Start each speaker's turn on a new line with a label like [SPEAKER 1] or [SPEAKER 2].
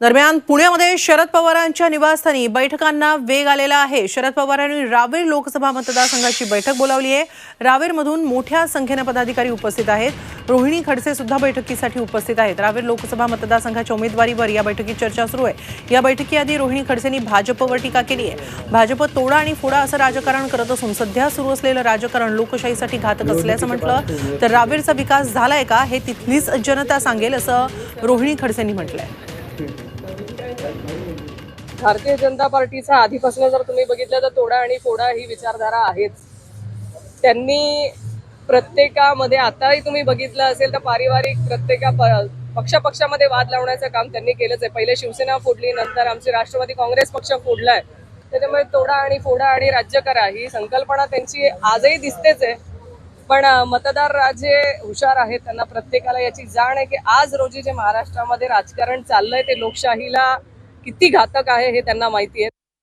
[SPEAKER 1] दरम्यान पुण्यामध्ये शरद पवारांच्या निवासस्थानी बैठकांना वेग आलेला आहे. शरद पवारांनी रावेर लोकसभा मतदारसंघाची बैठक बोलावली आहे. रावेरमधून मोठ्या संख्येनं पदाधिकारी उपस्थित आहेत. रोहिणी खडसे सुद्धा बैठकीसाठी उपस्थित आहेत. रावेर लोकसभा मतदारसंघाच्या उमेदवारीवर या बैठकीत चर्चा सुरू आहे. या बैठकीआधी रोहिणी खडसेंनी भाजपवर टीका केली आहे. भाजप तोडा आणि फोडा असं राजकारण करत असून सध्या सुरू असलेलं राजकारण लोकशाहीसाठी घातक असल्याचं म्हटलं. तर रावेरचा विकास झालाय का हे तिथलीच जनता सांगेल असं रोहिणी खडसेंनी म्हटलंय.
[SPEAKER 2] भारतीय जनता पार्टीचा आधीपासून जर तुम्ही बघितलं तर तोडा आणि फोडा ही विचारधारा आहेच. त्यांनी प्रत्येकामध्ये आताही तुम्ही बघितलं असेल तर पारिवारिक प्रत्येका प- पक्षापक्षामध्ये वाद लावण्याचं काम त्यांनी केलंच आहे. पहिले शिवसेना फोडली नंतर आमचे राष्ट्रवादी काँग्रेस पक्ष फोडलाय. त्याच्यामुळे तोडा आणि फोडा आणि राज्य करा ही संकल्पना त्यांची आजही दिसतेच आहे. पण मतदार राजे हुशार आहेत. त्यांना प्रत्येकाला याची जाण आहे की आज रोजी जे महाराष्ट्रामध्ये राजकारण चाललंय ते लोकशाहीला किती घातक आहे हे त्यांना माहिती आहे.